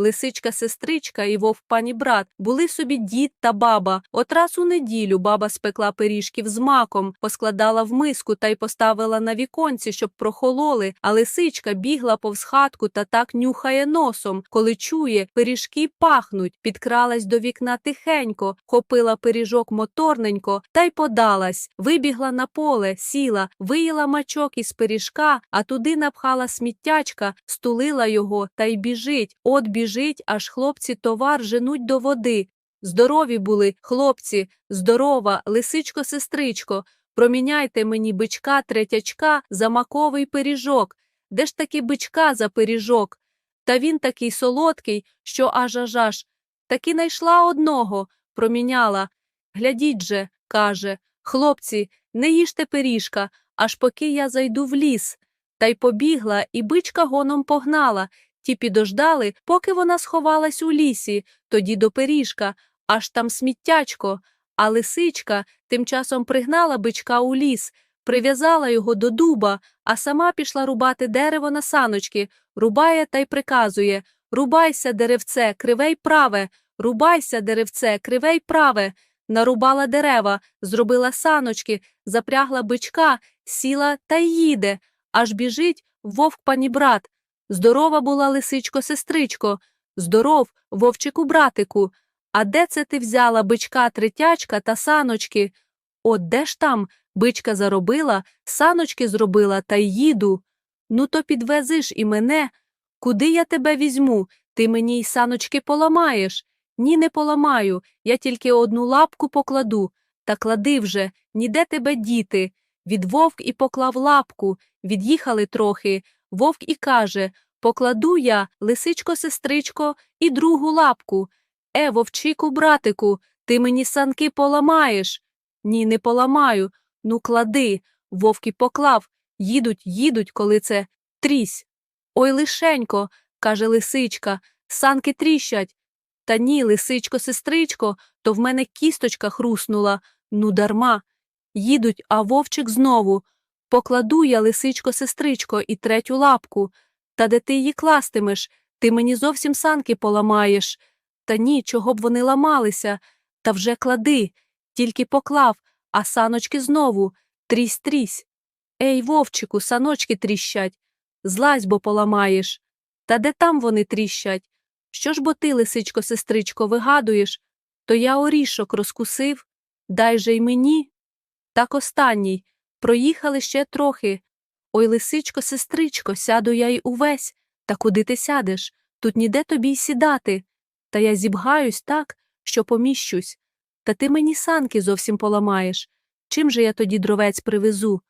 Лисичка сестричка і вовк пані брат були собі дід та баба. От раз у неділю баба спекла пиріжків з маком, поскладала в миску та й поставила на віконці, щоб прохололи, а лисичка бігла повз хатку та так нюхає носом, коли чує, пиріжки пахнуть, підкралась до вікна тихенько, хопила пиріжок моторненько та й подалась, вибігла на поле, сіла, виїла мачок із пиріжка, а туди напхала сміттячка, стулила його та й біжить. От біжить, аж хлопці товар женуть до води. Здорові були, хлопці, здорова, лисичко, сестричко, проміняйте мені бичка третячка за маковий пиріжок. Де ж таки бичка за пиріжок? Та він такий солодкий, що аж аж аж. Таки найшла одного, проміняла. Глядіть же, каже, хлопці, не їжте пиріжка, аж поки я зайду в ліс. Та й побігла, і бичка гоном погнала. Ті підождали, поки вона сховалась у лісі, тоді до пиріжка, аж там сміттячко. А лисичка тим часом пригнала бичка у ліс, прив'язала його до дуба, а сама пішла рубати дерево на саночки, рубає та й приказує Рубайся, деревце, криве й праве, рубайся, деревце, криве й праве. Нарубала дерева, зробила саночки, запрягла бичка, сіла та й їде. Аж біжить вовк пані брат. Здорова була лисичко, сестричко, здоров, вовчику братику. А де це ти взяла бичка, третячка та саночки? От де ж там бичка заробила, саночки зробила та й їду. Ну то підвези ж і мене. Куди я тебе візьму? Ти мені й саночки поламаєш. Ні, не поламаю, я тільки одну лапку покладу. Та клади вже, ніде тебе діти. Від вовк і поклав лапку, від'їхали трохи. Вовк і каже Покладу я, лисичко, сестричко, і другу лапку. Е, вовчику, братику, ти мені санки поламаєш. Ні, не поламаю. Ну, клади. Вовк і поклав. Їдуть, їдуть, коли це трісь. Ой, лишенько, каже лисичка, санки тріщать. Та ні, лисичко, сестричко, то в мене кісточка хруснула. Ну, дарма. Їдуть, а вовчик знову. Покладу я, лисичко, сестричко, і третю лапку. Та де ти її кластимеш? Ти мені зовсім санки поламаєш. Та ні, чого б вони ламалися. Та вже клади. Тільки поклав, а саночки знову. Трісь трісь. Ей, вовчику, саночки тріщать. Злазь, бо поламаєш. Та де там вони тріщать? Що ж бо ти, лисичко, сестричко, вигадуєш? То я орішок розкусив. Дай же й мені. Так останній. Проїхали ще трохи. Ой, лисичко, сестричко, сяду я й увесь. Та куди ти сядеш? Тут ніде тобі й сідати. Та я зібгаюсь так, що поміщусь. Та ти мені санки зовсім поламаєш. Чим же я тоді дровець привезу?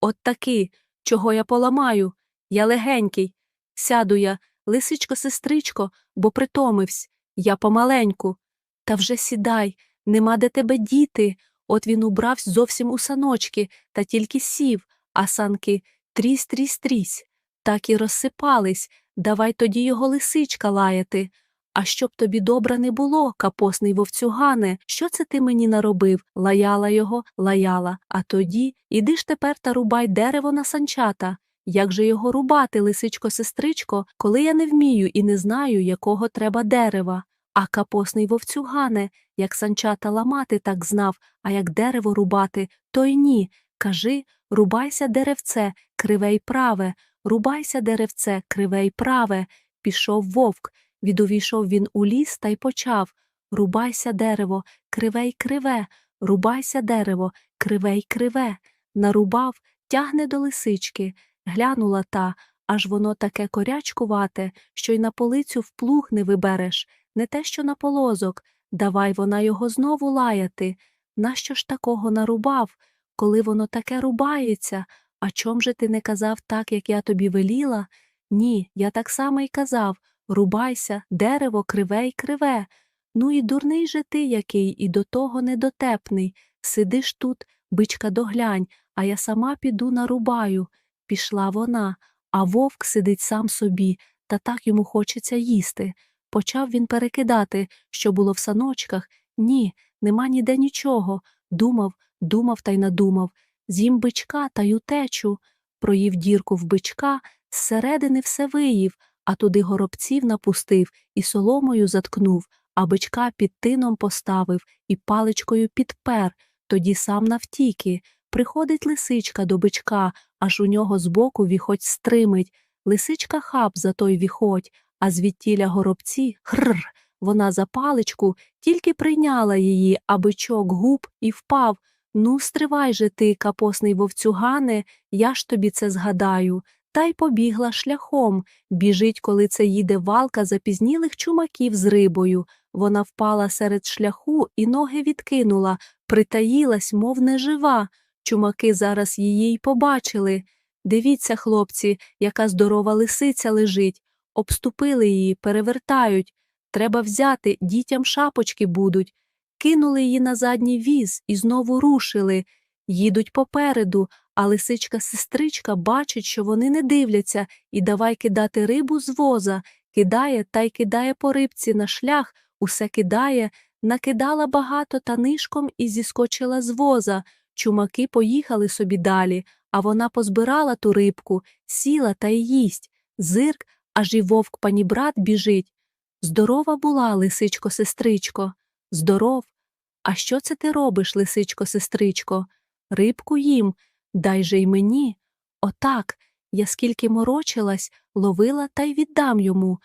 От таки, чого я поламаю? Я легенький. Сяду я, лисичко, сестричко, бо притомивсь. Я помаленьку. Та вже сідай, нема де тебе діти. От він убравсь зовсім у саночки, та тільки сів, а санки трісь, трісь, трісь. Так і розсипались. Давай тоді його лисичка лаяти. А щоб тобі добра не було, капосний вовцюгане, що це ти мені наробив? Лаяла його, лаяла. А тоді іди ж тепер та рубай дерево на санчата. Як же його рубати, лисичко, сестричко, коли я не вмію і не знаю, якого треба дерева? А капосний вовцюгане, як санчата ламати, так знав, а як дерево рубати, то й ні. Кажи, рубайся деревце, криве й праве, рубайся деревце, криве й праве. Пішов вовк. Відувійшов він у ліс та й почав Рубайся дерево, криве й криве, рубайся дерево, криве й криве. Нарубав, тягне до лисички. Глянула та, аж воно таке корячкувате, що й на полицю в плуг не вибереш, не те, що на полозок. Давай вона його знову лаяти. Нащо ж такого нарубав, коли воно таке рубається? А чом же ти не казав так, як я тобі веліла? Ні, я так само й казав Рубайся, дерево криве й криве. Ну і дурний же ти який, і до того недотепний. Сидиш тут, бичка доглянь, а я сама піду нарубаю. Пішла вона, а вовк сидить сам собі, та так йому хочеться їсти. Почав він перекидати, що було в саночках. Ні, нема ніде нічого. Думав, думав та й надумав. З'їм бичка та й утечу. Проїв дірку в бичка, зсередини все виїв, а туди горобців напустив і соломою заткнув, а бичка під тином поставив і паличкою підпер, тоді сам навтіки. Приходить лисичка до бичка, аж у нього збоку віхоть стримить. Лисичка хап за той віхоть, а звідтіля горобці хрр. Вона за паличку тільки прийняла її, а бичок губ і впав. Ну, стривай же ти, капосний вовцюгане, я ж тобі це згадаю. Та й побігла шляхом. Біжить, коли це їде валка запізнілих чумаків з рибою. Вона впала серед шляху і ноги відкинула, притаїлась, мов нежива. Чумаки зараз її й побачили. Дивіться, хлопці, яка здорова лисиця лежить. Обступили її, перевертають. Треба взяти, дітям шапочки будуть. Кинули її на задній віз і знову рушили. Їдуть попереду, а лисичка-сестричка бачить, що вони не дивляться, і давай кидати рибу з воза. Кидає та й кидає по рибці на шлях, усе кидає, накидала багато та нишком і зіскочила з воза. Чумаки поїхали собі далі, а вона позбирала ту рибку, сіла та й їсть. Зирк, аж і вовк панібрат біжить. Здорова була, лисичко-сестричко. Здоров. А що це ти робиш, лисичко-сестричко? Рибку їм, дай же й мені. Отак, я скільки морочилась, ловила та й віддам йому.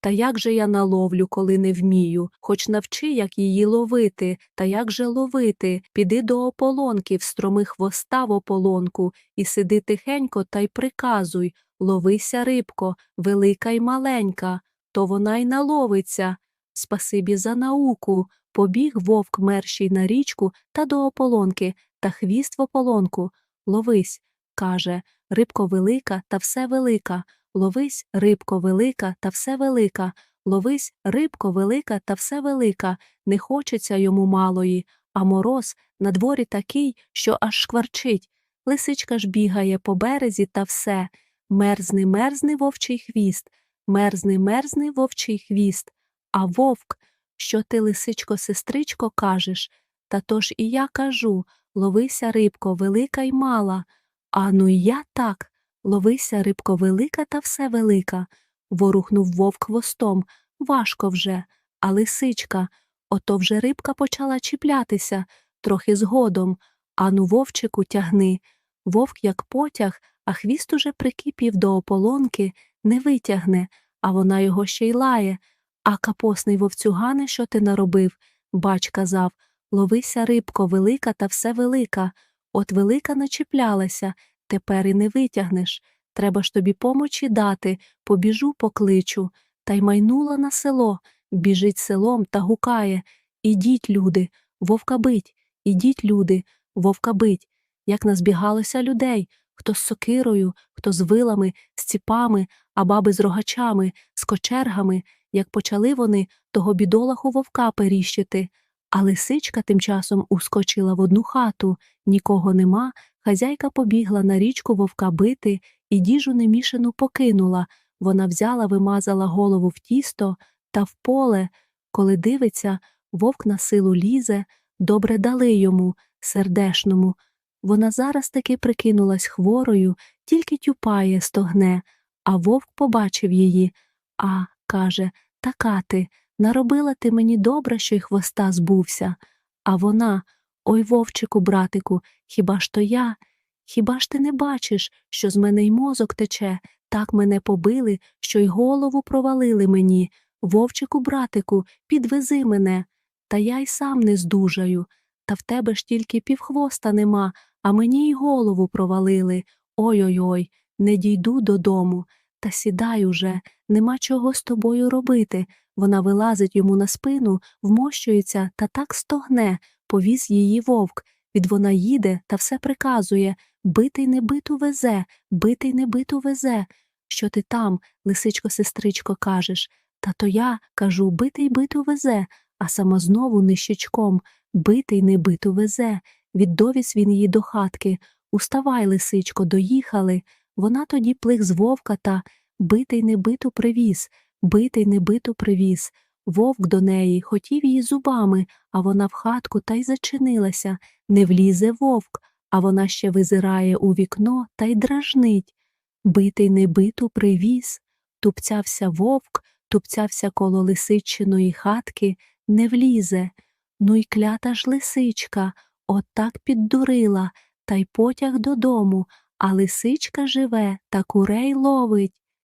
Та як же я наловлю, коли не вмію, хоч навчи, як її ловити, та як же ловити, піди до ополонки, встроми хвоста в ополонку, і сиди тихенько та й приказуй ловися, рибко, велика й маленька, то вона й наловиться. Спасибі за науку. Побіг вовк мерщій на річку та до ополонки, та хвіст в ополонку. Ловись, каже, рибко велика та все велика. Ловись, рибко велика та все велика. Ловись, рибко велика та все велика. Не хочеться йому малої, а мороз на дворі такий, що аж шкварчить. Лисичка ж бігає по березі та все. Мерзни, мерзни вовчий хвіст, мерзни, мерзни вовчий хвіст. А вовк, що ти, лисичко, сестричко, кажеш? Та то ж і я кажу ловися, рибко, велика й мала. А ну й я так. Ловися, рибко, велика та все велика. Ворухнув вовк хвостом. Важко вже. А лисичка. Ото вже рибка почала чіплятися, трохи згодом. Ану, вовчику, тягни. Вовк, як потяг, а хвіст уже прикипів до ополонки, не витягне, а вона його ще й лає. А капосний вовцюгане, що ти наробив? Бач казав Ловися, рибко, велика та все велика. От велика начіплялася, тепер і не витягнеш. Треба ж тобі помочі дати, побіжу, покличу. Та й майнула на село, біжить селом та гукає Ідіть, люди, вовка бить, ідіть, люди, вовка бить. Як назбігалося людей, хто з сокирою, хто з вилами, з ціпами, а баби з рогачами, з кочергами, як почали вони того бідолаху вовка періщити. А лисичка тим часом ускочила в одну хату, нікого нема, хазяйка побігла на річку вовка бити і діжу немішану покинула. Вона взяла, вимазала голову в тісто та в поле. Коли дивиться, вовк на силу лізе, добре дали йому, сердешному. Вона зараз таки прикинулась хворою, тільки тюпає, стогне, а вовк побачив її. А, каже, така ти, наробила ти мені добре, що й хвоста збувся. А вона, ой, вовчику, братику, хіба ж то я? Хіба ж ти не бачиш, що з мене й мозок тече, так мене побили, що й голову провалили мені. Вовчику, братику, підвези мене. Та я й сам не здужаю. Та в тебе ж тільки півхвоста нема, а мені й голову провалили. Ой-ой ой, не дійду додому. Та сідай уже, нема чого з тобою робити. Вона вилазить йому на спину, вмощується та так стогне, повіз її вовк. Від вона їде та все приказує битий не биту везе, битий не биту везе. Що ти там, лисичко сестричко, кажеш? Та то я кажу битий биту везе, а сама знову нищечком битий не биту везе. Віддовіз він її до хатки. Уставай, лисичко, доїхали. Вона тоді плих з вовка та битий не биту привіз, битий не биту привіз. Вовк до неї хотів її зубами, а вона в хатку та й зачинилася. Не влізе вовк, а вона ще визирає у вікно та й дражнить. Битий не биту привіз. Тупцявся вовк, тупцявся коло лисичиної хатки, не влізе. Ну й клята ж лисичка, отак піддурила, та й потяг додому, а лисичка живе та курей ловить.